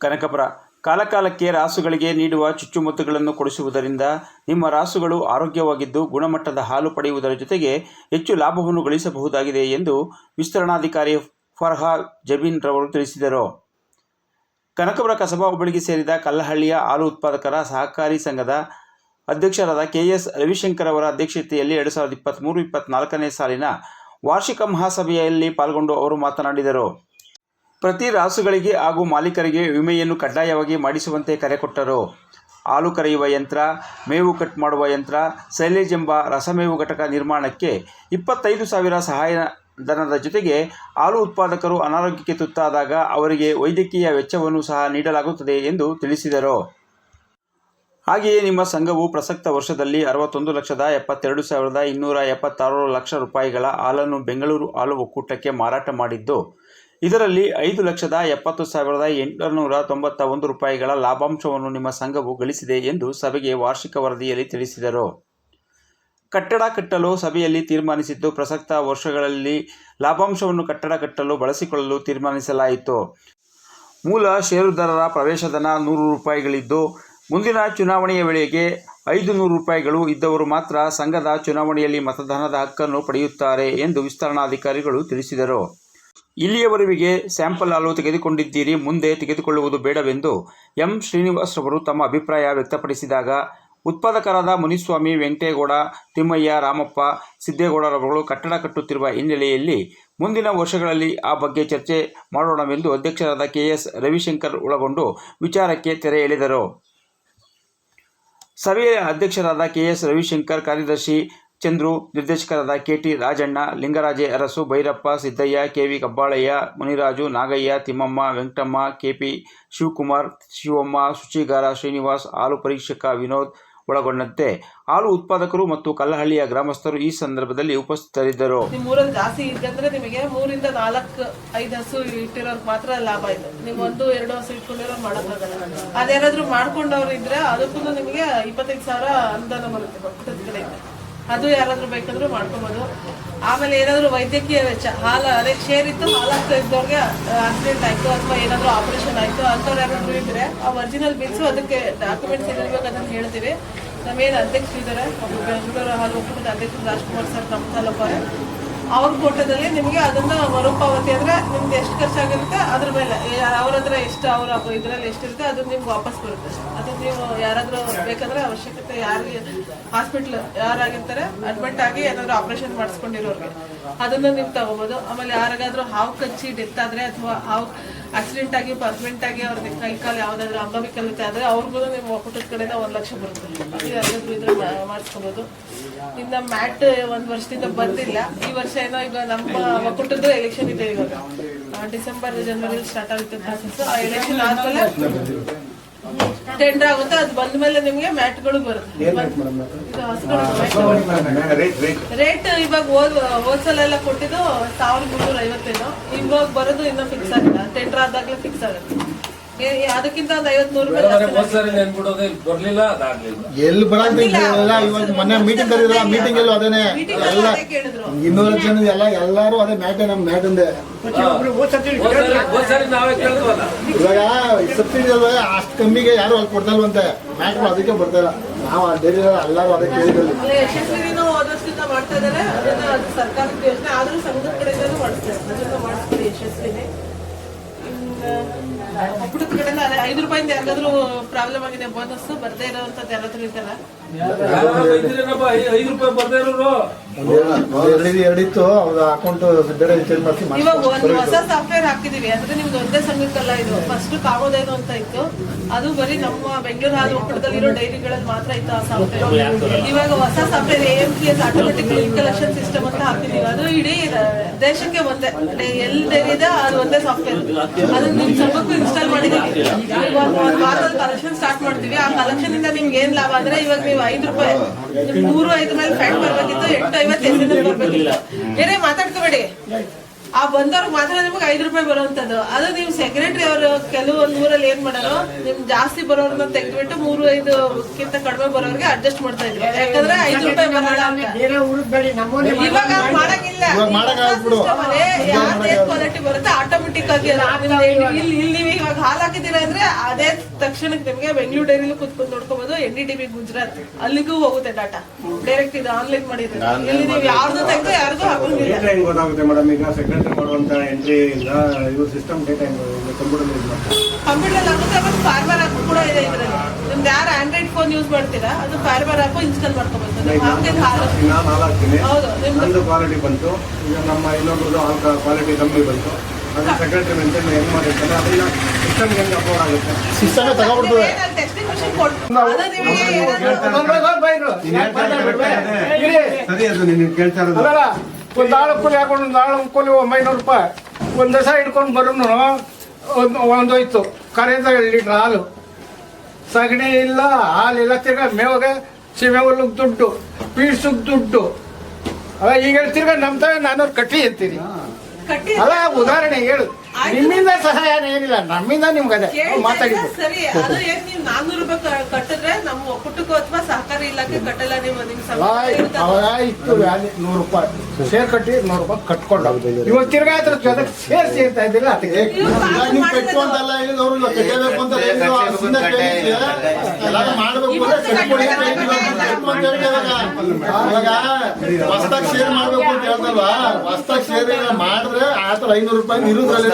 ಕನಕಪುರ ಕಾಲಕಾಲಕ್ಕೆ ರಾಸುಗಳಿಗೆ ನೀಡುವ ಚುಚ್ಚುಮದ್ದುಗಳನ್ನು ಕೊಡಿಸುವುದರಿಂದ ನಿಮ್ಮ ರಾಸುಗಳು ಆರೋಗ್ಯವಾಗಿದ್ದು ಗುಣಮಟ್ಟದ ಹಾಲು ಪಡೆಯುವುದರ ಜೊತೆಗೆ ಹೆಚ್ಚು ಲಾಭವನ್ನು ಗಳಿಸಬಹುದಾಗಿದೆ ಎಂದು ವಿಸ್ತರಣಾಧಿಕಾರಿ ಫರ್ಹಾ ಜಬೀನ್ ರವರು ತಿಳಿಸಿದರು. ಕನಕಪುರ ಕಸಬಾ ಹೋಬಳಿಗೆ ಸೇರಿದ ಕಲ್ಲಹಳ್ಳಿಯ ಹಾಲು ಉತ್ಪಾದಕರ ಸಹಕಾರಿ ಸಂಘದ ಅಧ್ಯಕ್ಷರಾದ ಕೆ ಎಸ್ ರವಿಶಂಕರ್ ಅವರ ಅಧ್ಯಕ್ಷತೆಯಲ್ಲಿ ಎರಡು ಸಾವಿರದ ಇಪ್ಪತ್ತ್ಮೂರು ಇಪ್ಪತ್ತ್ನಾಲ್ಕನೇ ಸಾಲಿನ ವಾರ್ಷಿಕ ಮಹಾಸಭೆಯಲ್ಲಿ ಪಾಲ್ಗೊಂಡು ಅವರು ಮಾತನಾಡಿದರು. ಪ್ರತಿ ರಾಸುಗಳಿಗೆ ಹಾಗೂ ಮಾಲೀಕರಿಗೆ ವಿಮೆಯನ್ನು ಕಡ್ಡಾಯವಾಗಿ ಮಾಡಿಸುವಂತೆ ಕರೆ ಕೊಟ್ಟರು. ಹಾಲು ಕರೆಯುವ ಯಂತ್ರ, ಮೇವು ಕಟ್ ಮಾಡುವ ಯಂತ್ರ, ಸೈಲೇಜ್ ಎಂಬ ರಸಮೇವು ಘಟಕ ನಿರ್ಮಾಣಕ್ಕೆ ಇಪ್ಪತ್ತೈದು ಸಾವಿರ ಸಹಾಯಧನದ ಜೊತೆಗೆ ಹಾಲು ಉತ್ಪಾದಕರು ಅನಾರೋಗ್ಯಕ್ಕೆ ತುತ್ತಾದಾಗ ಅವರಿಗೆ ವೈದ್ಯಕೀಯ ವೆಚ್ಚವನ್ನು ಸಹ ನೀಡಲಾಗುತ್ತದೆ ಎಂದು ತಿಳಿಸಿದರು. ಹಾಗೆಯೇ ನಿಮ್ಮ ಸಂಘವು ಪ್ರಸಕ್ತ ವರ್ಷದಲ್ಲಿ ಅರವತ್ತೊಂದು ಲಕ್ಷದ ಎಪ್ಪತ್ತೆರಡು ಸಾವಿರದ ಇನ್ನೂರ ಎಪ್ಪತ್ತಾರು ಲಕ್ಷ ರೂಪಾಯಿಗಳ ಹಾಲನ್ನು ಬೆಂಗಳೂರು ಹಾಲು ಒಕ್ಕೂಟಕ್ಕೆ ಮಾರಾಟ ಮಾಡಿದ್ದು ಇದರಲ್ಲಿ ಐದು ಲಕ್ಷದ ಎಪ್ಪತ್ತು ಸಾವಿರದ ಎಂಟುನೂರ ತೊಂಬತ್ತ ಒಂದು ರೂಪಾಯಿಗಳ ಲಾಭಾಂಶವನ್ನು ನಿಮ್ಮ ಸಂಘವು ಗಳಿಸಿದೆ ಎಂದು ಸಭೆಗೆ ವಾರ್ಷಿಕ ವರದಿಯಲ್ಲಿ ತಿಳಿಸಿದರು. ಕಟ್ಟಡ ಕಟ್ಟಲು ಸಭೆಯಲ್ಲಿ ತೀರ್ಮಾನಿಸಿದ್ದು, ಪ್ರಸಕ್ತ ವರ್ಷಗಳಲ್ಲಿ ಲಾಭಾಂಶವನ್ನು ಕಟ್ಟಡ ಕಟ್ಟಲು ಬಳಸಿಕೊಳ್ಳಲು ತೀರ್ಮಾನಿಸಲಾಯಿತು. ಮೂಲ ಷೇರುದಾರರ ಪ್ರವೇಶಧನ ನೂರು ರೂಪಾಯಿಗಳಿದ್ದು, ಮುಂದಿನ ಚುನಾವಣೆಯ ವೇಳೆಗೆ ಐದು ನೂರು ರೂಪಾಯಿಗಳು ಇದ್ದವರು ಮಾತ್ರ ಸಂಘದ ಚುನಾವಣೆಯಲ್ಲಿ ಮತದಾನದ ಹಕ್ಕನ್ನು ಪಡೆಯುತ್ತಾರೆ ಎಂದು ವಿಸ್ತರಣಾಧಿಕಾರಿಗಳು ತಿಳಿಸಿದರು. ಇಲ್ಲಿಯವರೆಗೆ ಸ್ಯಾಂಪಲ್ ಹಾಲು ತೆಗೆದುಕೊಂಡಿದ್ದೀರಿ, ಮುಂದೆ ತೆಗೆದುಕೊಳ್ಳುವುದು ಬೇಡವೆಂದು ಎಂ. ಶ್ರೀನಿವಾಸ್ ಅವರು ತಮ್ಮ ಅಭಿಪ್ರಾಯ ವ್ಯಕ್ತಪಡಿಸಿದಾಗ, ಉತ್ಪಾದಕರಾದ ಮುನಿಸ್ವಾಮಿ, ವೆಂಕಟೇಗೌಡ, ತಿಮ್ಮಯ್ಯ, ರಾಮಪ್ಪ, ಸಿದ್ದೇಗೌಡರವರು ಕಟ್ಟಡ ಕಟ್ಟುತ್ತಿರುವ ಹಿನ್ನೆಲೆಯಲ್ಲಿ ಮುಂದಿನ ವರ್ಷಗಳಲ್ಲಿ ಆ ಬಗ್ಗೆ ಚರ್ಚೆ ಮಾಡೋಣವೆಂದು ಅಧ್ಯಕ್ಷರಾದ ಕೆ. ಎಸ್. ರವಿಶಂಕರ್ ಒಳಗೊಂಡು ವಿಚಾರಕ್ಕೆ ತೆರೆ ಎಳೆದರು. ಸಭೆಯ ಅಧ್ಯಕ್ಷರಾದ ಕೆ. ಎಸ್. ರವಿಶಂಕರ್, ಕಾರ್ಯದರ್ಶಿ ಚಂದ್ರು, ನಿರ್ದೇಶಕರಾದ K T Rajanna, Lingaraje Arasu, Bhairappa, Siddaiah K V Kabbalaiah, Muniraju, Nagaiah, Thimmamma, Venkatamma K P Shivakumar, Shivamma, ಶುಚಿಗಾರ Srinivas, ಹಾಲು ಪರೀಕ್ಷಕ ವಿನೋದ್ ಒಳಗೊಂಡಂತೆ ಹಾಲು ಉತ್ಪಾದಕರು ಮತ್ತು ಕಲ್ಲಹಳ್ಳಿಯ ಗ್ರಾಮಸ್ಥರು ಈ ಸಂದರ್ಭದಲ್ಲಿ ಉಪಸ್ಥಿತರಿದ್ದರು. ಜಾಸ್ತಿ ಇದ್ದಂದ್ರೆ ನಿಮಗೆ ಮೂರಿಂದ ನಾಲ್ಕು, ಐದು ಹಸು ಮಾತ್ರ ಲಾಭ ಇದೆ. ನೀವು ಒಂದು, ಎರಡು ಹಸು ಇಟ್ಕೊಂಡಿರೋ ಮಾಡೋಕ್ಕಾಗಲ್ಲ. ಅದೇನಾದ್ರೂ ಮಾಡ್ಕೊಂಡವ್ರು ಇದ್ರೆ ಅದಕ್ಕೂ ನಿಮಗೆ ಇಪ್ಪತ್ತೈದು ಸಾವಿರ ಅನುದಾನ ಬರುತ್ತೆ. ಅದು ಯಾರಾದರೂ ಬೇಕಾದರೂ ಮಾಡ್ಕೋಬಹುದು ಆಮೇಲೆ ಏನಾದರೂ ವೈದ್ಯಕೀಯ ವೆಚ್ಚ ಹಾಲು ಅದೇ ಶೇರ್ ಇತ್ತು ಹಾಲಾಗ್ತಾ ಇದ್ದವ್ರಿಗೆ ಆಕ್ಸಿಡೆಂಟ್ ಆಯ್ತು ಅಥವಾ ಏನಾದರೂ ಆಪರೇಷನ್ ಆಯ್ತು ಅಂಥವ್ರು ಯಾರಾದರೂ ಇದ್ರೆ ಆ ಒರಿಜಿನಲ್ ಬಿಲ್ಸು ಅದಕ್ಕೆ ಡಾಕ್ಯುಮೆಂಟ್ಸ್ ಏನಿರ್ಬೇಕು ಅದನ್ನ ಹೇಳ್ತೀವಿ ನಮ್ಮೇನು ಅಧ್ಯಕ್ಷರು ಇದ್ದಾರೆ ಬೆಂಗಳೂರು ಹಾಲು ಒಕ್ಕೂಟದ ಅಧ್ಯಕ್ಷರು ರಾಜ್ಕುಮಾರ್ ಸರ್ ನಮ್ಮ ತಾಲೂಕವ್ರೆ ಅವ್ರ ಕೋಟದಲ್ಲಿ ನಿಮಗೆ ಅದನ್ನ ಮರುಪಾವತಿ ಅಂದ್ರೆ ನಿಮ್ಗೆ ಎಷ್ಟು ಖರ್ಚಾಗಿರುತ್ತೆ ಅದ್ರ ಮೇಲೆ ಅವ್ರ ಹತ್ರ ಎಷ್ಟು, ಅವ್ರ ಇದ್ರಲ್ಲಿ ಎಷ್ಟಿರುತ್ತೆ ಅದು ನಿಮ್ಗೆ ವಾಪಸ್ ಬರುತ್ತೆ. ಅದು ನೀವು ಯಾರಾದ್ರೂ ಬೇಕಂದ್ರೆ ಅವಶ್ಯಕತೆ ಯಾರಿಗೆ ಹಾಸ್ಪಿಟ್ಲ್ ಯಾರಾಗಿರ್ತಾರೆ ಅಡ್ಮಿಟ್ ಆಗಿ ಏನಾದ್ರು ಆಪರೇಷನ್ ಮಾಡಿಸ್ಕೊಂಡಿರೋರ್ಗೆ, ಅದನ್ನ ನೀವು ತಗೋಬಹುದು ಆಮೇಲೆ ಯಾರಿಗಾದ್ರೂ ಹಾವು ಕಚ್ಚಿ ಡೆತ್ ಆದ್ರೆ ಅಥವಾ ಹಾವು ಆಕ್ಸಿಡೆಂಟ್ ಆಗಿ ಪರ್ಮನೆಂಟ್ ಆಗಿ ಅವ್ರ ಕೈ ಕಾಲು ಯಾವ್ದಾದ್ರು ಅಂಗವಿಕಲತೆ ಆದ್ರೆ ಅವ್ರಿಗೂ ನಿಮ್ಮ ಒಕ್ಕೂಟದ ಕಡೆಯಿಂದ ಒಂದ್ ಲಕ್ಷ ಬರುತ್ತೆ. ಅದು ಯಾರಾದ್ರೂ ಇದ್ರೆ ಮಾ- ಮಾಡಿಸ್ಕೋಬಹುದು ಇನ್ನ ಮ್ಯಾಟ್ ಒಂದ್ ವರ್ಷದಿಂದ ಬಂದಿಲ್ಲ. ಈ ವರ್ಷ ಏನೋ ಈಗ ನಮ್ಮ ಒಕ್ಕೂಟದ್ದು ಎಲೆಕ್ಷನ್ ಇದೆ ಇವಾಗ. ಡಿಸೆಂಬರ್ ಜನವರಿ ಸ್ಟಾರ್ಟ್ ಆಗುತ್ತೆ ಪ್ರಾಸೆಸ್ ಆ ಎಲೆಕ್ಷನ್ ಆದ್ಮೇಲೆ ಟೆಂಡರ್ ಆಗುತ್ತೆ ಅದು ಬಂದ್ಮೇಲೆ ನಿಮ್ಗೆ ಮ್ಯಾಟ್ಗಳು ಬರುತ್ತೆ. ರೇಟ್ ಇವಾಗ ಹೋದ್ ಎಲ್ಲ ಕೊಟ್ಟಿದ್ದು ಸಾವಿರದ ಮುನ್ನೂರ ಐವತ್ತೇನು ಇವಾಗ ಬರೋದು ಇನ್ನೂ ಫಿಕ್ಸ್ ಆಗಿಲ್ಲ. ಟೆಂಡರ್ ಆದಾಗ್ಲೇ ಫಿಕ್ಸ್ ಆಗುತ್ತೆ. ಅದಕ್ಕಿಂತ ಒಂದು ಐವತ್ ನೂರು ಬರ್ಲಿಲ್ಲ ಅದಾಗ್ಲಿಲ್ಲ ಎಲ್ಲಿ ಬರಲ್ಲ ಇವಾಗ ಮೊನ್ನೆ ಮೀಟಿಂಗ್ ಕರೀರಲ್ಲ ಮೀಟಿಂಗ್ ಎಲ್ಲೂ ಅದೇನೆ. ಎಲ್ಲ ಇನ್ನೂರು ಜನ ಎಲ್ಲ ಎಲ್ಲಾರು ಅದೇ ಮ್ಯಾಟೆ ನಮ್ ಮ್ಯಾಟ್ ಅಂದೆ ಹೋದ್ಸರಿ ಹೋದ್ಸರಿ ನಾವೇ ಇವಾಗ ಸಬ್ಸಿಡಿ ಅಲ್ವಾ ಅಷ್ಟು ಕಮ್ಮಿಗೆ ಯಾರು ಅಲ್ಲಿ ಕೊಡ್ತಲ್ವಂತೆ ಮ್ಯಾಟ್ರು ಅದಕ್ಕೆ ಬರ್ತಾರ ನಾವು ಡೈರಿ ಎಲ್ಲಾರು ಅದೇ ಕೇಳಿದ್ವಿ. ಮಾಡ್ತಾ ಇದ್ದಾರೆ. ಯೋಜನೆ ಆದ್ರೂ ಸಂಘದ ಕಡೆಯಿಂದ ಮಾಡಿಸ್ತಾರೆ. ಯಶಸ್ವಿನಿ. ಒಬ್ಬದ ಕಡೆಯಿಂದ ಐದು ರೂಪಾಯಿಂದ ಯಾರಾದ್ರೂ ಪ್ರಾಬ್ಲಮ್ ಆಗಿದೆ ಬೋನಸ್ ಬರ್ದೇ ಇರೋವಂಥದ್ದು ಇದ್ರೇನಪ್ಪ ಐ- ಐದು ರೂಪಾಯಿ ಬರ್ದೇ ಇರೋರು ಎರಡು ಎರಡಿತ್ತು ಅವ್ರ ಅಕೌಂಟ್ ಬೇರೆ ಚೇಂಜ್ ಮಾಡಿಸಿ ಇವಾಗ ಒಂದು ಹೊಸ ಸಾಫ್ಟ್ವೇರ್ ಹಾಕಿದೀವಿ ಅಂದ್ರೆ ನಿಮ್ದು ಒಂದೇ ಸಂಘಕ್ಕಲ್ಲ ಇದು. ಫಸ್ಟ್ ಕಾಮೋದೇನು ಅಂತ ಇತ್ತು. ಅದು ಬರೀ ನಮ್ಮ ಬೆಂಗಳೂರು ಹಾಲು ಒಕ್ಕೂಟದಲ್ಲಿ ಇರೋ ಡೈರಿಗಳಲ್ಲಿ ಮಾತ್ರ ಇತ್ತು ಆ ಸಾಫ್ಟ್ವೇರ್ ಇವಾಗ ಹೊಸ software A M P S automatic collection system ಅಂತ ಹಾಕಿದೀವಿ. ಅದು ಇಡೀ ದೇಶಕ್ಕೆ ಒಂದೇ. ಎಲ್ಲಿ ಡೈರಿ ಇದೆ ಅದು ಒಂದೇ ಸಾಫ್ಟ್ವೇರ್ ಅದನ್ನ ನಿಮ್ ಸಂಘಕ್ಕೂ ಇನ್ಸ್ಟಾಲ್ ಮಾಡಿದೀವಿ ಒಂದ್ ವಾರದಲ್ಲಿ ಕಲೆಕ್ಷನ್ ಸ್ಟಾರ್ಟ್ ಮಾಡ್ತೀವಿ. ಆ ಕಲೆಕ್ಷನ್ ಇಂದ ನಿಮ್ಗೆ ಏನ್ ಲಾಭ? ಅಂದ್ರೆ ಇವಾಗ ನೀವು ಐದು ರೂಪಾಯಿ. ಮೂರು ಐದು ಮೇಲೆ ಫ್ಯಾಟ್ ಬರ್ಬೇಕಿತ್ತು ಎಂಟು ಐವತ್ತು ಎಸ್ ಬರ್ಬೇಕಿಲ್ಲ ಬೇರೆ ಮಾತಾಡ್ಕೋಬೇಡಿ. ಆ ಬಂದವ್ರಿಗೆ ಮಾತ್ರ ನಿಮ್ಗೆ ಐದು ರೂಪಾಯಿ ಬರುವಂತದ್ದು. ಅದು ನೀವು ಸೆಕ್ರೆಟರಿ ಅವರು ಕೆಲವೊಂದು ಊರಲ್ಲಿ ಏನ್ ಮಾಡೋರು ನಿಮ್ ಜಾಸ್ತಿ ಬರೋರ್ನ ತೆಗೆದ್ಬಿಟ್ಟು ಮೂರು ಐದು ಕಿಂತ ಕಡಿಮೆ ಬರೋರ್ಗೆ ಅಡ್ಜಸ್ಟ್ ಮಾಡ್ತಾ ಇದ್ರು. ಯಾಕಂದ್ರೆ ಐದು ರೂಪಾಯಿ ಬರಲ್ಲ ಅಂತ. ಬೇರೆ ಊರಿಗೆ ಬೇಡಿ ನಮ್ಮನೆ ಇವಾಗ ಮಾಡಂಗಿಲ್ಲ. ಯಾವ್ದು ಕ್ವಾಲಿಟಿ ಬರುತ್ತೆ ಆಟೋಮೆಟಿಕ್ ಆಗಿ ಅದು ಇಲ್ಲಿ. ಇಲ್ಲಿ ನೀವು ಇವಾಗ ಹಾಲ್ ಹಾಕಿದ್ದೀರಾ ಅಂದ್ರೆ ಅದೇ ತಕ್ಷಣಕ್ಕೆ ನಿಮ್ಗೆ ಬೆಂಗಳೂರು ಡೈರಿಲಿ ಕುತ್ಕೊಂಡು ನೋಡ್ಕೋಬಹುದು N D T B Gujarat. ಅಲ್ಲಿಗೂ ಹೋಗುತ್ತೆ ಡಾಟಾ ಡೈರೆಕ್ಟ್ ಇದು ಆನ್ಲೈನ್ ಮಾಡಿದ್ರೆ. ಇಲ್ಲಿ ನೀವು ಯಾರ್ದು ತೆಗೆದು ಯಾರಿಗೂ ಹಾಕಂಗಿಲ್ಲ ಹೆಂಗ್ ಸೆಕ್ರೆಟರಿ ಮಾಡುವಂತ ಎಂಟ್ರಿ ಇಲ್ಲ. ಇವ್ರ ಸಿಸ್ಟಮ್ ಡೇಟಾ ಹೆಂಗ್ ಕಂಪ್ಯೂಟರ್ ಯೂಸ್ ಮಾಡ್ತಾರೆ ಕಂಪ್ಯೂಟರ್ ಆಗುತ್ತೆ ಮತ್ತೆ ಫಾರ್ಮರ್ ಆ್ಯಪ್ ಕೂಡ ಇದೆ ಇದರಲ್ಲಿ. ನಿಮ್ದು ಯಾರು ಆಂಡ್ರಾಯ್ಡ್ ಫೋನ್ ಯೂಸ್ ಮಾಡ್ತೀರಾ? ಅದು ಫಾರ್ಮರ್ ಆ್ಯಪ್ ಇನ್ಸ್ಟಾಲ್ ಮಾಡ್ಕೋಬೇಕು ನಾನು ಹಾಲು ಹಾಕ್ತೀನಿ. ನಂದು ಕ್ವಾಲಿಟಿ ಬಂತು. ಈಗ ನಮ್ಮ ಇನ್ನೊಬ್ರದ್ದು ಹಾಲ್ ಕ್ವಾಲಿಟಿ ಕಮ್ಮಿ ಬಂತು. ಅದು ಸೆಕ್ರೆಟರಿ ಮೆಂಟೇನ್ ಏನು ಮಾಡಿರ್ತಾರೆ ಅದನ್ನ ಸಿಸ್ಟಮ್ ಹೆಂಗ್ ಅಪ್ಲೋಡ್ ಆಗುತ್ತೆ? ಸಿಸ್ಟಮೇ ಇರೋದು. ಸರಿ ಅದು ನೀನು ಕೇಳ್ತಾ ಇರೋದು. ಅಲ್ಲ ಒಂದು ಆಳು ಕೂಲಿ ಹಾಕೊಂಡು ಒಂದು ಆಳು ಕೂಲಿ ಒಂಬೈನೂರು ರೂಪಾಯಿ. ಒಂದು ದಸ ಹಿಡ್ಕೊಂಡು ಬರೋನು ಒಂದು ಒಂದೋಯ್ತು. ಕರೆದ ಲೀಟರ್ ಹಾಲು. ಸಗಣಿ ಇಲ್ಲ ಹಾಲಿಲ್ಲ ತಿರ್ಗಾ ಮೇವಾಗ ಸೀಮೆ ಹುಲ್ಲಿಗೆ ದುಡ್ಡು ಪೀಡ್ಸಕ್ಕೆ ದುಡ್ಡು. ಅಲ್ಲ ಈಗ ಹೇಳ್ತಿರ್ಗ ನಮ್ಮ ನಾನು ನಾನೂರು ಕಟ್ಟಿ ಅಂತೀನಿ ಅಲ್ಲ ಉದಾಹರಣೆ ಹೇಳು. ನಿಮ್ಮಿಂದ ಸಹಾಯ ಏನಿಲ್ಲ ನಮ್ಮಿಂದ ನಿಮ್ಗೆ ಅದೇ. ಮಾತಾಡಿದ್ದು ಸರಿ. ಅದು ಏನ್ ನೀವು ನಾನ್ನೂರು ರೂಪಾಯಿ ಕಟ್ಟಿದ್ರೆ ನಮ್ಮ ಒಕ್ಕೂಟಕ್ಕೂ ಅಥವಾ ಸಹಕಾರಿ ಇಲಾಖೆ ಕಟ್ಟಲ್ಲ ನೀವು ನಿಮ್. ಇತ್ತು ವ್ಯಾಲಿ ನೂರು ರೂಪಾಯಿ. ಶೇರ್ ಕಟ್ಟಿ ನೂರು ರೂಪಾಯಿ ಕಟ್ಕೊಂಡು ಇವಾಗ ತಿರ್ಗಾ ಅದ್ರ ಜೊತೆಗೆ ಸೇರ್ ಸೇರ್ತಾ ಇದ್ದಿಲ್ಲ ಅದಕ್ಕೆ ನೀವು ಕಟ್ಟು ಅಂತಲ್ಲ ಅವರು ಇವಾಗ ಕಟ್ಟಬೇಕು ಅಂತ ಹೇಳಿದ್ರು ಆ ಸುಮ್ನೆ ಕೇಳಿದ್ರೆ. ಎಲ್ಲ ಮಾಡ್ಬೇಕು ಅಂದ್ರೆ ಕಟ್ಕೊಡಿ ಅಂತ ಹೇಳಿದ್ರು. ಇವಾಗ. ಶೇರ್ ಮಾಡ್ಬೇಕು ಅಂತ ಹೇಳ್ದಲ್ವಾ? ಹೊಸ್ದಾಗ್ ಶೇರ್ ಮಾಡಿದ್ರೆ ಆತರ ಐನೂರು ರೂಪಾಯಿ ಇರುದ್ರಲ್ಲಿ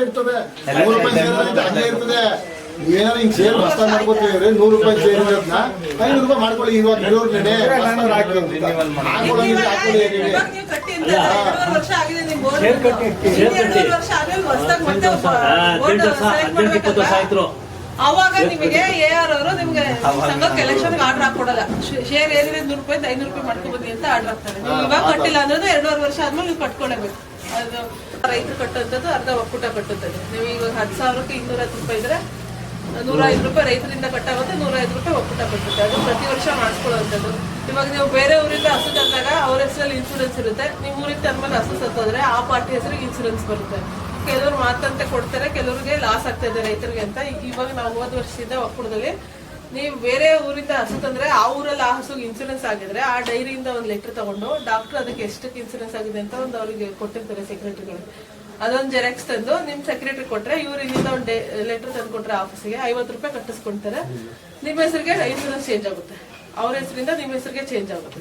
ಇರ್ತದೆ. ನೂರು ರೂಪಾಯಿ ಶೇರ್ ಇರುತ್ತೆ, ಹಂಗೆ ಇರ್ತದೆ. ಏನಾದ್ರು ಹಿಂಗ್ ಶೇರ್ ಹೊಸ್ದಾಗ್ ಮಾಡ್ಕೊತೀವಿ ನೂರು ರೂಪಾಯಿ ಶೇರ್ ಇರೋದ್ನ ಐನೂರು ರೂಪಾಯಿ ಮಾಡ್ಕೊಳ್ಳಿ ಇವಾಗ ಇರೋರ್ ಕಡೆ ಹೊಸ್ದಾಗ್ ಹಾಕಿ ಹಾಕೊಳ್ಳೋದಿದ್ರೆ ಹಾಕೊಳ್ಳಿ ವರ್ಷ ಆಗಿದೆ ಅವಾಗ ನಿಮಗೆ ಎ ಆರ್ ಅವರು ನಿಮ್ಗೆ ಸಂಘಕ್ಕೆ ಎಲೆಕ್ಷನ್ ಆರ್ಡರ್ ಹಾಕೊಡಲ್ಲ. ಶೇರ್ ಏನಿದೆ ನೂರು ರೂಪಾಯಿ ಐನೂರು ರೂಪಾಯಿ ಮಾಡ್ಕೊಬನ್ನಿ ಅಂತ ಆರ್ಡರ್ ಹಾಕ್ತಾರೆ. ನೀವು ಇವಾಗ ಕಟ್ಟಿಲ್ಲ ಅಂದ್ರೆ ಎರಡೂವರೆ ವರ್ಷ ಆದ್ಮೇಲೆ ನೀವು ಕಟ್ಕೊಳ್ಳೇಬೇಕು ಅದು ರೈತರು ಕಟ್ಟುವಂಥದ್ದು ಅರ್ಧ ಒಕ್ಕೂಟ ಕಟ್ಟುತ್ತದೆ. ನೀವು ಇವಾಗ ಹತ್ತು ಸಾವಿರಕ್ಕೆ ಇನ್ನೂರ ಹತ್ತು ರೂಪಾಯಿ ಇದ್ರೆ ನೂರ ಐದು ರೂಪಾಯಿ ರೈತರಿಂದ ಕಟ್ಟಾಗುತ್ತೆ ನೂರ ಐದು ರೂಪಾಯಿ ಒಕ್ಕೂಟ ಕಟ್ಟುತ್ತೆ. ಅದು ಪ್ರತಿ ವರ್ಷ ಮಾಡಿಸ್ಕೊಳ್ಳುವಂಥದ್ದು. ಇವಾಗ ನೀವು ಬೇರೆ ಊರಿಂದ ಹಸು ತಂದಾಗ ಅವ್ರ ಹೆಸರಲ್ಲಿ ಇನ್ಸೂರೆನ್ಸ್ ಇರುತ್ತೆ. ನೀವು ಊರಿಗೆ ತಂದ್ಮೇಲೆ ಹಸು ಸತ್ತೋದ್ರೆ ಆ ಪಾರ್ಟಿ ಹೆಸರಿಗೆ ಇನ್ಸೂರೆನ್ಸ್ ಬರುತ್ತೆ. ಕೆಲವರು ಮಾತಂತೆ ಕೊಡ್ತಾರೆ, ಕೆಲವರಿಗೆ ಲಾಸ್ ಆಗ್ತಾ ಇದೆ ರೈತರಿಗೆ ಅಂತ. ಇವಾಗ ನಾವು ಹೋದ ವರ್ಷದಿಂದ ಒಕ್ಕೂಟದಲ್ಲಿ, ನೀವು ಬೇರೆ ಊರಿಂದ ಹಸು ತಂದ್ರೆ ಆ ಊರಲ್ಲಿ ಆ ಹಸುಗೆ ಇನ್ಸೂರೆನ್ಸ್ ಆಗಿದ್ರೆ ಆ ಡೈರಿಯಿಂದ ಒಂದು ಲೆಟರ್ ತಗೊಂಡು ಡಾಕ್ಟರ್ ಅದಕ್ಕೆ ಎಷ್ಟಕ್ಕೆ ಇನ್ಸೂರೆನ್ಸ್ ಆಗಿದೆ ಅಂತ ಒಂದು ಅವರಿಗೆ ಕೊಟ್ಟಿರ್ತಾರೆ ಸೆಕ್ರೆಟರಿಗಳು ಅದೊಂದು ಜೆರಾಕ್ಸ್ ತಂದು ನಿಮ್ ಸೆಕ್ರೆಟರಿ ಕೊಟ್ರೆ ಇವ್ರು ಇಲ್ಲಿಂದ ಒಂದು ಲೆಟರ್ ತಂದು ಕೊಟ್ರೆ ಆಫೀಸಿಗೆ ಐವತ್ತು ರೂಪಾಯಿ ಕಟ್ಟಿಸ್ಕೊಂತಾರೆ ನಿಮ್ಮ ಹೆಸರಿಗೆ ಇನ್ಸೂರೆನ್ಸ್ ಚೇಂಜ್ ಆಗುತ್ತೆ. ಅವ್ರ ಹೆಸರಿಂದ ನಿಮ್ಮ ಹೆಸರಿಗೆ ಚೇಂಜ್ ಆಗುತ್ತೆ.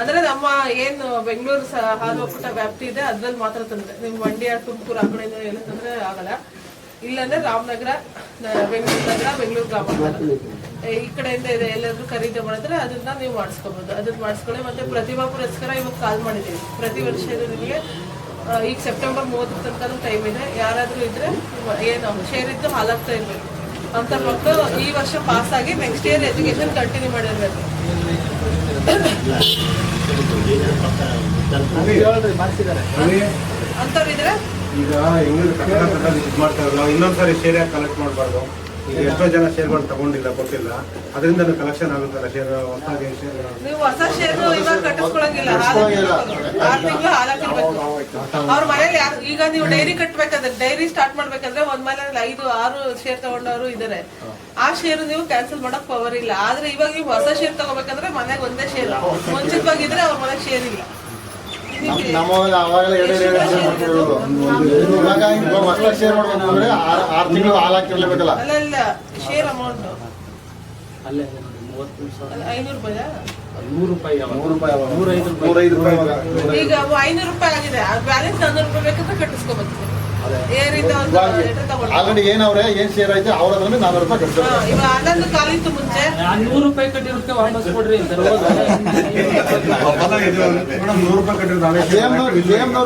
ಅಂದ್ರೆ ನಮ್ಮ ಏನು ಬೆಂಗಳೂರು ಹಾಲು ಒಕ್ಕೂಟ ವ್ಯಾಪ್ತಿ ಇದೆ, ಅದ್ರಲ್ಲಿ ಮಾತ್ರ ತಂದ್ರೆ. ನಿಮ್ ಮಂಡ್ಯ, ತುಮಕೂರು ಆ ಕಡೆಯಿಂದ ಎಲ್ಲ ತಂದ್ರೆ ಆಗಲ್ಲ. ಇಲ್ಲಾಂದ್ರೆ ರಾಮನಗರ ಬೆಂಗಳೂರು ನಗರ, ಬೆಂಗಳೂರು ಗ್ರಾಮಾಂತರ ಈ ಕಡೆಯಿಂದ ಇದೆ, ಎಲ್ಲಾದ್ರೂ ಖರೀದಿ ಮಾಡಿದ್ರೆ ಅದನ್ನ ನೀವು ಮಾಡಿಸ್ಕೋಬಹುದು ಅದನ್ನ ಮಾಡಿಸ್ಕೊಳ್ಳಿ, ಮತ್ತೆ ಪ್ರತಿಭಾ ಪುರಸ್ಕಾರ ಇವಾಗ ಕಾಲ್ ಮಾಡಿದ್ದೀವಿ. ಪ್ರತಿ ವರ್ಷ ನಿಮಗೆ ಈಗ ಸೆಪ್ಟೆಂಬರ್ ಮೂವತ್ತರ ತನಕ ಟೈಮ್ ಇದೆ. ಯಾರಾದ್ರೂ ಇದ್ರೆ ಏನು ಶೇರ್ ಇದ್ದು ಹಾಲಾಗ್ತಾ ಇರ್ಬೇಕು. ಅಂತ ಮಕ್ಕಳು ಈ ವರ್ಷ ಪಾಸ್ ಆಗಿ ನೆಕ್ಸ್ಟ್ ಇಯರ್ ಎಜುಕೇಶನ್ ಕಂಟಿನ್ಯೂ ಮಾಡಿರ್ಬೇಕು. ಈಗ ಇರಲ್ಲ ಇನ್ನೊಂದ್ಸರಿ ಸೇರಿಯಾಗಿ ಕಲೆಕ್ಟ್ ಮಾಡಬಾರ್ದು. ಈಗ ಎಷ್ಟೋ ಜನ ಶೇರ್ಗಳು ತಗೊಂಡಿಲ್ಲ ಕೊಟ್ಟಿಲ್ಲ. ಅದರಿಂದ ಕಲೆಕ್ಷನ್ ಆಗುತ್ತಲ್ಲ ಶೇರ್ ಹೊಸದಾಗಿ ಶೇರ್ ನೀವು ಹೊಸ ಶೇರ್ ಇವಾಗ ಕಟ್ಟಿಸ್ಕೊಳಂಗಿಲ್ಲ. ಆರು ತಿಂಗಳು ಹಾಲಾಕಿರ್ಬೇಕು ಅವ್ರ ಮನೇಲಿ ಯಾರು ಈಗ ನೀವು ಡೈರಿ ಕಟ್ಬೇಕಾದ್ರೆ ಡೈರಿ ಸ್ಟಾರ್ಟ್ ಮಾಡ್ಬೇಕಂದ್ರೆ ಒಂದ್ ಮನೇಲಿ ಐದು ಆರು ಶೇರ್ ತಗೊಂಡವರು ಇದಾರೆ. ಆ ಶೇರ್ ನೀವು ಕ್ಯಾನ್ಸಲ್ ಮಾಡಕ್ ಪವರ್ ಇಲ್ಲ. ಆದ್ರೆ ಇವಾಗ ನೀವು ಹೊಸ ಶೇರ್ ತಗೋಬೇಕಂದ್ರೆ ಮನೆಗೆ ಒಂದೇ ಶೇರ್ ಮುಂಚಿತವಾಗಿದ್ರೆ ಅವ್ರ ಮನೆಗೆ ಶೇರ್ ಇಲ್ಲ. ನಿಮ್ಗೆ ಅವಾಗಲೇ ಎರಡು ಎರಡು ಶೇರ್ ಮಾಡ್ತಿರೋದು ಇವಾಗ ಇವಾಗ ಹೊಸ್ದಾಗ್ ಶೇರ್ ಮಾಡ್ಬೇಕು ಅಂದ್ರೆ ಆರು ಆರು ತಿಂಗಳು ಹಾಲು ಹಾಕಿರ್ಲೇಬೇಕಲ್ಲ ಅಲ್ಲ ಇಲ್ಲ ಶೇರ್ ಅಮೌಂಟ್ ಐನೂರು ರೂಪಾಯಿ ನೂರು ರೂಪಾಯಿ ಅವಾಗ. ನೂರೈದು ರೂಪಾಯಿ. ಈಗ ಐನೂರು ರೂಪಾಯಿ ಆಗಿದೆ. ಬ್ಯಾಲೆನ್ಸ್ ಹನ್ನೂರು ರೂಪಾಯಿ ಬೇಕಂದ್ರೆ ಕಟ್ಟಿಸ್ಕೋಬೇಕು ಆಲ್ರೆಡಿ ಏನವ್ರೆ ಏನ್ ಶೇರ್ ಐತೆ ಅವ್ರ ಹತ್ರನೇ ನಾನೂರು ರೂಪಾಯಿ ಕಟ್ಟಿ ಕಟ್ತಾರೆ ಮುಂಚೆ. ನೂರು ರೂಪಾಯಿ ಕಟ್ಟಿರೋದಕ್ಕೆ ವಾಪಸ್ ಕೊಡ್ರಿ ಮೇಡಮ್ ನೂರು ರೂಪಾಯಿ ಕಟ್ಟಿರೋದು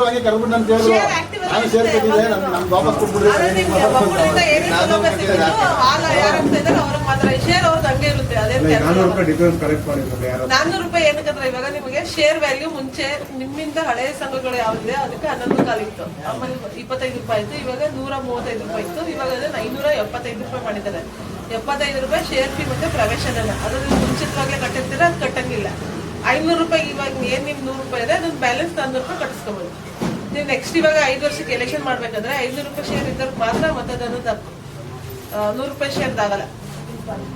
ಹಾಗೆ ಕರ್ಬಿಟ್ಟು ಅಂತ ಹೇಳಿದ್ರು ನಾನು ಶೇರ್ ಕಟ್ಟಿದ್ದೆ ನಮ್ ನಮ್ಗೆ ವಾಪಸ್ ಕೊಟ್ಬಿಡ್ರಿ ನಾನ್ನೂರು ರೂಪಾಯಿ ಡಿಫ್ರೆನ್ಸ್ ಕಲೆಕ್ಟ್ ಮಾಡಿದ್ರು ಯಾರು? ನಾನ್ನೂರು ರೂಪಾಯಿ ಏನಕ್ಕಂದ್ರೆ ಇವಾಗ ನಿಮಗೆ ಶೇರ್ ವ್ಯಾಲ್ಯೂ ಮುಂಚೆ ನಿಮ್ಮಿಂದ ಹಳೆ ಸಂಘಗಳು ಯಾವ್ದಿದೆ ಅದಕ್ಕೆ ಹನ್ನೊಂದು ಕಾಲಿತ್ತು ಆಮೇಲೆ ಇಪ್ಪತ್ತೈದು ರೂಪಾಯಿ ಇತ್ತು ಇವಾಗ ನೂರ ಮೂವತ್ತೈದು ರೂಪಾಯಿ ಇತ್ತು ಇವಾಗ ಅದನ್ನ ಐನೂರ ಎಪ್ಪತ್ತೈದು ರೂಪಾಯಿ ಮಾಡಿದ್ದಾರೆ. ಎಪ್ಪತ್ತೈದು ರೂಪಾಯಿ ಶೇರ್ ಫೀ ಮತ್ತೆ ಪ್ರವೇಶನ ಅದು ನೀವು ಮುಂಚಿತವಾಗ್ಲೇ ಕಟ್ಟಿರ್ತೀರ ಅದು ಕಟ್ಟಂಗಿಲ್ಲ. ಐನೂರು ರೂಪಾಯಿ ಇವಾಗ ಏನ್ ನಿಮ್ ನೂರು ರೂಪಾಯಿ ಇದೆ ಅದನ್ನ ಬ್ಯಾಲೆನ್ಸ್ ನಾನ್ನೂರು ರೂಪಾಯಿ ಕಟ್ಟಿಸ್ಕೋಬಹುದು ನೀವು ನೆಕ್ಸ್ಟ್ ಇವಾಗ ಐದು ವರ್ಷಕ್ಕೆ ಎಲೆಕ್ಷನ್ ಮಾಡ್ಬೇಕಂದ್ರೆ ಐನೂರು ರೂಪಾಯಿ ಶೇರ್ ಇದ್ದವ್ರಿಗೆ ಮಾತ್ರ ಮತದಾನ ತಪ್ಪು. ನೂರು ರೂಪಾಯಿ ಶೇರ್ ಆಗಲ್ಲ.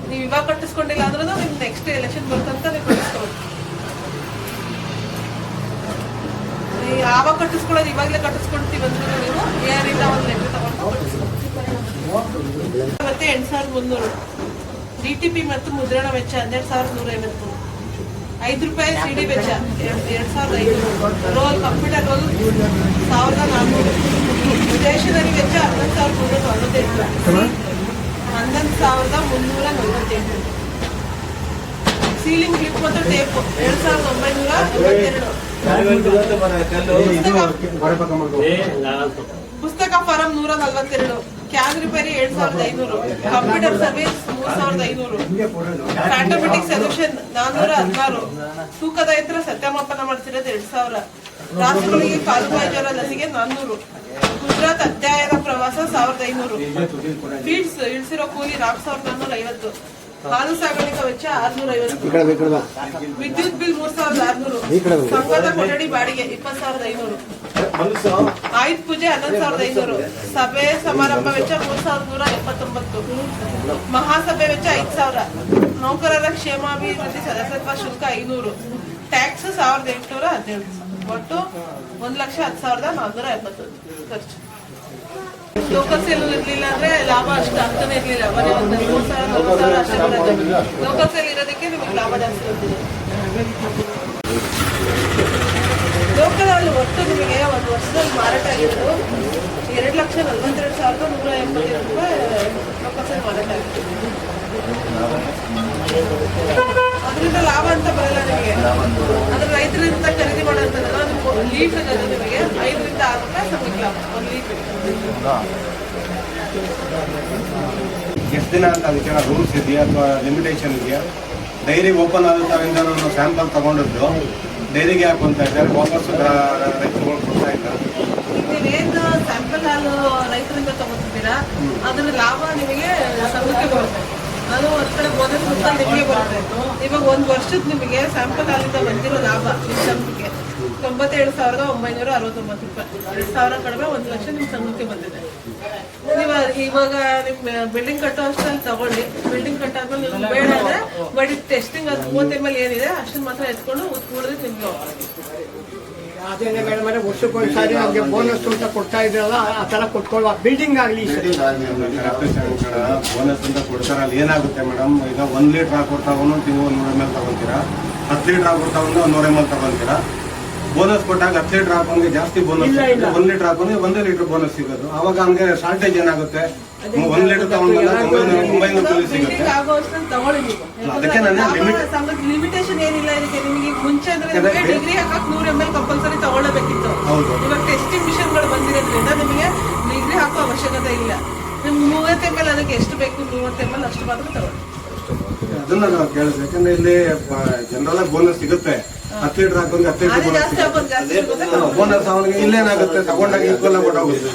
ನೀವು ಇವಾಗ ಕಟ್ಟಿಸ್ಕೊಂಡಿಲ್ಲ ಅಂದ್ರೂ ನಿಮ್ ನೆಕ್ಸ್ಟ್ ಎಲೆಕ್ಷನ್ ಬರ್ತಂತ ನೀವು ಕಟ್ಟಿಸ್ಕೋಬಹುದು ನೀವು ಯಾವಾಗ ಕಟ್ಟಿಸ್ಕೊಳ್ಳೋದು, ಇವಾಗಲೇ ಕಟ್ಟಿಸ್ಕೊಳ್ತೀವಿ ಅಂದ್ರೆ ನೀವು ಯಾರಿಂದ ಒಂದು ಲೆಕ್ಕ ತಗೊಂಡು ಮತ್ತೆ ಎಂಟು ಸಾವಿರದ ಮುನ್ನೂರು. ಡಿ ಟಿ ಪಿ ಮತ್ತು ಮುದ್ರಣ ವೆಚ್ಚ ಹನ್ನೆರಡು ಸಾವಿರದ ನೂರ ಐವತ್ತು ಐದು ರೂಪಾಯಿ ಸಿ ಡಿ ವೆಚ್ಚ. ಎರಡು ಸಾವಿರದ ಐನೂರು. ರೋಲ್ ಕಂಪ್ಯೂಟರ್ ರೋಲ್ ಸಾವಿರದ ನಾನ್ನೂರು ಸ್ಟೇಷನರಿ ವೆಚ್ಚ ಹನ್ನೊಂದು ಸಾವಿರದ ಮುನ್ನೂರ ನಲವತ್ತೆಂಟು ಹನ್ನೊಂದು ಸಾವಿರದ ಮುನ್ನೂರ ನಲವತ್ತೆಂಟು ಸೀಲಿಂಗ್ ಕ್ಲಿಪ್ ಮತ್ತು ಟೇಪ್ ಎರಡು ಸಾವಿರದ ಒಂಬೈನೂರ ಎಂಬತ್ತೆರಡು ಪುಸ್ತಕ ಫಾರಂ ನೂರ ನಲವತ್ತೆರಡು ಕ್ಯಾನ್ ರಿಪೇರಿ ಎರಡ್ ಸಾವಿರದ ಐನೂರು ಕಂಪ್ಯೂಟರ್ ಸರ್ವಿಸ್ ಮೂರ್ ಸಾವಿರದ ಐನೂರು ಆಟೋಮೆಟಿಕ್ ಸೊಲ್ಯೂಷನ್ ನಾನ್ನೂರ ಹದಿನಾರು ತೂಕದ ಯಂತ್ರ ಸತ್ಯಮಾಪನ ಮಾಡ್ತಿರೋದು ಎರಡ್ ಸಾವಿರ. ರಾಸುಗಳಿಗೆ ಕಾಲುಬಾಯಿ ಜ್ವರ ಲಸಿಗೆ ನಾನ್ನೂರು. ಗುಜರಾತ್ ಅಧ್ಯಯನ ಪ್ರವಾಸ ಸಾವಿರದ ಐನೂರು. ಫೀಡ್ಸ್ ಇಳಿಸಿರೋ ಕೂಲಿ ನಾಲ್ಕು ಸಾವಿರದ ನಾನ್ನೂರ ಐವತ್ತು ಹಾಲು ಸಾಗಾಣಿಕಾ ವೆಚ್ಚ ಆರ್ನೂರ ಐವತ್ತು ವಿದ್ಯುತ್ ಬಿಲ್ ಮೂರ್ ಸಾವಿರದ ಆರ್ನೂರು. ಸಂಘದ ಕೊಠಡಿ ಬಾಡಿಗೆ ಇಪ್ಪತ್ ಸಾವಿರದ ಐನೂರು. ಆಯುಧ ಪೂಜೆ ಹನ್ನೊಂದು ಸಾವಿರದ ಐನೂರು. ಸಭೆ ಸಮಾರಂಭ ವೆಚ್ಚ ಮೂರ್ ಸಾವಿರದ ನೂರ ಎಪ್ಪತ್ತೊಂಬತ್ತು. ಮಹಾಸಭೆ ವೆಚ್ಚ ಐದ್ ಸಾವಿರ. ನೌಕರರ ಕ್ಷೇಮಾಭಿವೃದ್ಧಿ ಸದಸ್ಯತ್ವ ಶುಲ್ಕ ಐನೂರು. ಟ್ಯಾಕ್ಸ್ ಸಾವಿರದ ಎಂಟುನೂರ ಹದಿನೇಳು. ಒಟ್ಟು ಒಂದ್ ಲಕ್ಷ ಹತ್ತು ಸಾವಿರದ ನಾನ್ನೂರ ಎಪ್ಪತ್ತೊಂದು. ಖರ್ಚು. ಲೋಕಲ್ ಇರಲಿಲ್ಲ ಅಂದ್ರೆ ಲಾಭ ಅಷ್ಟು ಇರಲಿಲ್ಲ. ಬರೀ ಒಂದು ಮೂರು ಸಾವಿರ ನಲ್ವತ್ತು ಸಾವಿರ ಅಷ್ಟೇ ಸೇಲ್ ಇರೋದಕ್ಕೆ ನಿಮಗೆ ಲಾಭ ಜಾಸ್ತಿ ಲೋಕಲ್ ಅಲ್ಲಿ ಒಟ್ಟು ನಿಮಗೆ ಒಂದು ವರ್ಷದಲ್ಲಿ ಮಾರಾಟ ಆಗಿದ್ದು ಎರಡು ಲಕ್ಷ ನಲ್ವತ್ತೆರಡು ಸಾವಿರದ ನೂರ ಎಂಬತ್ತೇಳು ರೂಪಾಯಿ ಲೋಕಲ್ ಸೇಲ್ ಮಾರಾಟ ಆಗಿತ್ತು ಅದರಿಂದ ಲಾಭ ಅಂತ ಬರಲ್ಲ ನಿಮಗೆ. ಅದ್ರ ರೈತರಿಂದ ಖರೀದಿ ಮಾಡೋಂಥದ್ದಲ್ಲ ನಿಮ್ಗೆ. ಐದರಿಂದ ಆರು ರೂಪಾಯಿ ಲಾಭ ಒಂದು ಲೀಟರ್ ಎಷ್ಟು ದಿನ ಅಂತ ಅದಕ್ಕೆ ರೂಲ್ಸ್ ಇದೆಯಾ ಅಥವಾ ಲಿಮಿಟೇಷನ್ ಇದೆಯಾ? ಡೈರಿ ಓಪನ್ ಆದ ತಾವಿಂದ ನಾನು ಸ್ಯಾಂಪಲ್ ತಗೊಂಡಿದ್ದು. ಡೈರಿಗೆ ಹಾಕೊಂತ ಇದ್ದಾರೆ? ವಾಪಸ್ ರೈತರುಗಳು ಕೊಡ್ತಾ ಇದ್ದಾರೆ. ನೀವೇನು ಸ್ಯಾಂಪಲ್ ಹಾಲು ರೈತರಿಂದ ತಗೋತಿದ್ದೀರಾ ಅದರ ಲಾಭ ನಿಮಗೆ ಸಂಘಕ್ಕೆ ಬರುತ್ತೆ. ಅದು ಒಂದ್ಕಡೆ ನಿಮಗೆ ಬರುತ್ತೆ. ಇವಾಗ ಒಂದ್ ವರ್ಷದ ನಿಮಗೆ ಸ್ಯಾಂಪಲ್ ಹಾಲಿಂದ ಬಂದಿರೋ ಲಾಭ ನಿಮ್ಮ ಸಂಘಕ್ಕೆ ತೊಂಬತ್ತೇಳು ಸಾವಿರದ ಒಂಬೈನೂರ ಅರವತ್ತೊಂಬತ್ತು ರೂಪಾಯಿ. ಎರಡು ಸಾವಿರ ಕಡಿಮೆ ಒಂದು ಲಕ್ಷ ನಿಮ್ಮ ಸಂಘಕ್ಕೆ ಬಂದಿದೆ. ನೀವು ಇವಾಗ ನಿಮ್ಮ ಬಿಲ್ಡಿಂಗ್ ಕಟ್ಟೋ ಅಷ್ಟಲ್ಲಿ ತಗೊಳ್ಳಿ. ಬಿಲ್ಡಿಂಗ್ ಕಟ್ಟಾದ್ಮೇಲೆ ನಿಮ್ಗೆ ಬೇಡ ಅಂದ್ರೆ ಬಡಿ ಟೆಸ್ಟಿಂಗ್ ಅದು ಮೂವತ್ತು ಮೇಲೆ ಏನಿದೆ ಅಷ್ಟನ್ನು ಮಾತ್ರ ಎತ್ಕೊಂಡು ಕೂಡಿದ್ರೆ ನಿಮ್ಗೆ. ಅದೇನೆ ಮೇಡಮ್ ಅವರೇ ವರ್ಷಕ್ಕೊಂದು ಸಾರಿ ನಮಗೆ ಬೋನಸ್ ಅಂತ ಕೊಡ್ತಾ ಇದ್ರಲ್ಲ ಆ ತರ ಕೊಟ್ಕೊಳ್ಳುವ ಬಿಲ್ಡಿಂಗ್ ಆಗಲಿ ಬೋನಸ್ ಅಂತ ಕೊಡ್ತಾರಲ್ಲ ಅಲ್ಲಿ ಏನಾಗುತ್ತೆ ಮೇಡಮ್? ಈಗ ಒಂದ್ ಲೀಟರ್ ಹಾಕೊಡ್ತಾವನು ನೀವು ನೂರ ಮೇಲೆ ತಗೊಂತೀರಾ? ಹತ್ತು ಲೀಟರ್ ಹಾಕೊಡ್ತಾವನು ನೂರ ಎಂ ಎಲ್ ತಗೊಂತೀರಾ? ಬೋನಸ್ ಕೊಟ್ಟಾಗ ಹತ್ತು ಲೀಟರ್ ಹಾಕೋನ್ಗೆ ಜಾಸ್ತಿ ಬೋನಸ್ ಒಂದ್ ಲೀಟರ್ ಹಾಕೋನ್ಗೆ ಒಂದೇ ಲೀಟರ್ ಬೋನಸ್ ಸಿಗೋದು. ಅವಾಗ ಹಂಗೆ ಶಾರ್ಟೇಜ್ ಏನಾಗುತ್ತೆ? ಒಂದ್ ಲೀಟರ್ ತಗೊಂಡ್ಮೇಲೆ ಒಂಬೈನೂರ ಕೂಲಿ ಸಿಗುತ್ತೆ. ಅದಕ್ಕೆ ನಾನು ಲಿಮಿಟೇಷನ್ ಏನಿಲ್ಲ ಇದಕ್ಕೆ. ನಿಮಗೆ ಮುಂಚೆ ಅಂದ್ರೆ ಡಿಗ್ರಿ ಹಾಕಕ್ ನೂರ ಎಂ ಎಲ್ ಕಂಪಲ್ಸರಿ ತಗೊಳ್ಳಬೇಕಿತ್ತು. ಇವಾಗ ಟೆಸ್ಟಿಂಗ್ ಮಿಷನ್ಗಳು ಬಂದಿರೋದ್ರಿಂದ ನಿಮಗೆ ಡಿಗ್ರಿ ಹಾಕೋ ಅವಶ್ಯಕತೆ ಇಲ್ಲ. ನಿಮ್ಗೆ ಮೂವತ್ತು ಎಂ ಎಲ್ ಅದಕ್ಕೆ ಎಷ್ಟು ಬೇಕು? ಮೂವತ್ತು ಎಂ ಎಲ್ ಅಷ್ಟು ಮಾತ್ರ ತಗೊಳ್ಳಿ. ಅದನ್ನ ನಾವು ಕೇಳಿದ್ರೆ ಯಾಕಂದ್ರೆ ಇಲ್ಲಿ ಜನರಲ್ ಆಗಿ ಬೋನಸ್ ಸಿಗುತ್ತೆ. ಹತ್ತು ಲೀಟರ್ ಹತ್ತು ಲೀಟರ್ ಅವನಿಗೆ ಇಲ್ಲೇನಾಗುತ್ತೆ ತಗೊಂಡಾಗ ಈಕ್ವಲ್ ಕೊಟ್ಟೋಗುತ್ತೆ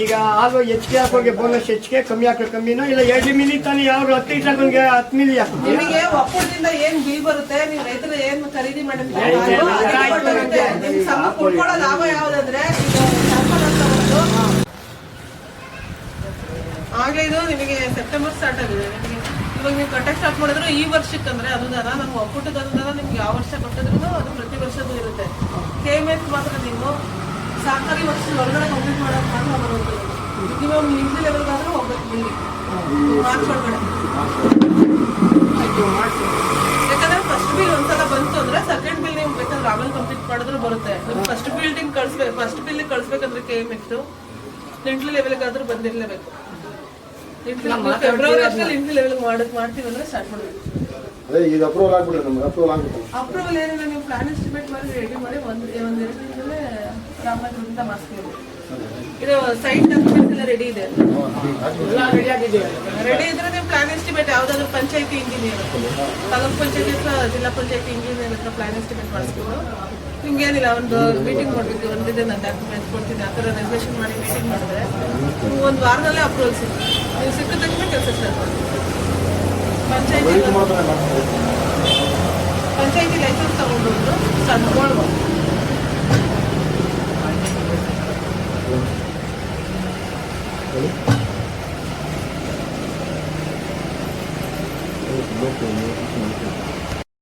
ಈಗ ಹಾಲು ಹೆಚ್ಚಿಗೆ ಹಾಕೋಗಿ ಬೋನಸ್ ಹೆಚ್ಚಿಗೆ ಕಮ್ಮಿ ಹಾಕೋ ಕಮ್ಮಿನೋ ಇಲ್ಲ ಎರಡು ಮಿಲಿ ತಾನೇ ಯಾವ ಹತ್ತು ಲೀಟರ್ ಹಾಕೋಂಗೆ ಹತ್ತು ಮಿಲಿ ನಿಮಗೆ ಒಕ್ಕೂಟದಿಂದ ಏನ್ ಬಿಲ್ ಬರುತ್ತೆ? ನೀವು ರೈತರು ಏನ್ ಖರೀದಿ ಮಾಡಿದ್ರೆ ನಿಮ್ ಸಂಘ ಕುಡ್ಕೊಳ್ಳೋ ಲಾಭ ಯಾವ್ದಂದ್ರೆ ಈಗ sample ಆಗ್ಲೇ ಇದು ನಿಮಗೆ ಸೆಪ್ಟೆಂಬರ್ ಸ್ಟಾರ್ಟ್ ಆಗಿದೆ. ನಿಮಗೆ ಇವಾಗ ನೀವು ಕಟ್ಟಕ್ಕೆ ಸ್ಟಾರ್ಟ್ ಮಾಡಿದ್ರು ಈ ವರ್ಷಕ್ಕೆ ಅಂದ್ರೆ ಅನುದಾನ ನಮ್ಮ ಒಕ್ಕೂಟದ ಅನುದಾನ ನಿಮ್ಗೆ ಯಾವ ವರ್ಷ ಕೊಟ್ಟಿದ್ರು ಅದು ಪ್ರತಿ ವರ್ಷದೂ ಇರುತ್ತೆ. ಕೆ ಎಂ ಎಸ್ ಮಾತ್ರ ನೀವು ಸರ್ಕಾರಿ ವರ್ಷದ ಒಳಗಡೆ ಕಂಪ್ಲೀಟ್ ಮಾಡೋಕೆ ಮಾತ್ರ ಬರುತ್ತೆ ಮಿನಿಮಮ್ ನಿಮ್ದು ಲೆವೆಲ್ಗಾದ್ರೂ ಹೋಗ್ಬೇಕು ಬಿಲ್ಲಿ ಮಾರ್ಚ್ ಒಳಗಡೆ. ಯಾಕಂದ್ರೆ ಫಸ್ಟ್ ಬಿಲ್ ಒಂದ್ಸಲ ಬಂತು ಅಂದ್ರೆ ಸೆಕೆಂಡ್ ಬಿಲ್ ನೀವು ಬೇಕಾದ್ರೆ ಆಮೇಲೆ ಕಂಪ್ಲೀಟ್ ಮಾಡಿದ್ರು ಬರುತ್ತೆ. ಫಸ್ಟ್ ಬಿಲ್ಡಿಂಗ್ ಕಳಿಸ್ಬೇಕು ಫಸ್ಟ್ ಬಿಲ್ ಕಳಿಸ್ಬೇಕಂದ್ರೆ ಕೆ ಎಂ ಎಕ್ಸ್ ಎಂಟ್ಲಿ ಲೆವೆಲ್ಗಾದ್ರೂ ಬಂದಿರಲೇಬೇಕು. ಅದೇ ಈಗ ಅಪ್ರೂವಲ್ ಆಗ್ಬಿಡ್ರಿ ನಮ್ಗೆ ಅಪ್ರೂವಲ್ ಆಗ್ಬಿಟ್ಟು ಅಪ್ರೂವಲ್ ಏನಿಲ್ಲ ನೀವು ಪ್ಲಾನ್ ಎಸ್ಟಿಮೇಟ್ ಮಾಡಿ ರೆಡಿ ಮಾಡಿ ಒಂದು ಒಂದು ಎರಡು ದಿನದಲ್ಲೇ ರಾಮನಗರದಿಂದ ಮಾಡಿಸ್ತೀವಿ ಇದು ಸೈಟ್ ಡಾಕ್ಯುಮೆಂಟ್ಸ್ ಎಲ್ಲ ರೆಡಿ ಇದೆ ರೆಡಿ ಇದ್ರೆ ನೀವು ಪ್ಲಾನ್ ಎಸ್ಟಿಮೇಟ್ ಯಾವ್ದಾದ್ರು ಪಂಚಾಯತಿ ಇಂಜಿನಿಯರ್ ತಾಲೂಕ್ ಪಂಚಾಯತಿ ಹತ್ರ ಜಿಲ್ಲಾ ಪಂಚಾಯತಿ ಇಂಜಿನಿಯರ್ ಹತ್ರ ಪ್ಲಾನ್ ಎಸ್ಟಿಮೇಟ್ ಮಾಡಿಸ್ಬೋದು. ನಿಮ್ಗೆ ಏನಿಲ್ಲ ಒಂದು ಮೀಟಿಂಗ್ ಮಾಡ್ಬೇಕು ಒಂದಿದೆ ನಾನು ಡಾಕ್ಯುಮೆಂಟ್ಸ್ ಕೊಡ್ತೀನಿ ಆ ಥರ ರೆಸರ್ವೇಷನ್ ಮಾಡಿ ಮೀಟಿಂಗ್ ಮಾಡಿದ್ರೆ ನೀವು ಒಂದು ವಾರದಲ್ಲೇ ಅಪ್ರೂವಲ್ ಸಿಗುತ್ತೆ. ನೀವು ಸಿಕ್ಕ ತಕ್ಷಣ ಕೆಲಸ ಸ್ಟಾರ್ಟ್ ಮಾಡಿ ಪಂಚಾಯತಿ ಪಂಚಾಯತಿ ಲೈಸೆನ್ಸ್ ತಗೊಂಡು ಸ್ಟಾರ್ಟ್ ಮಾಡ್ಬೋದು.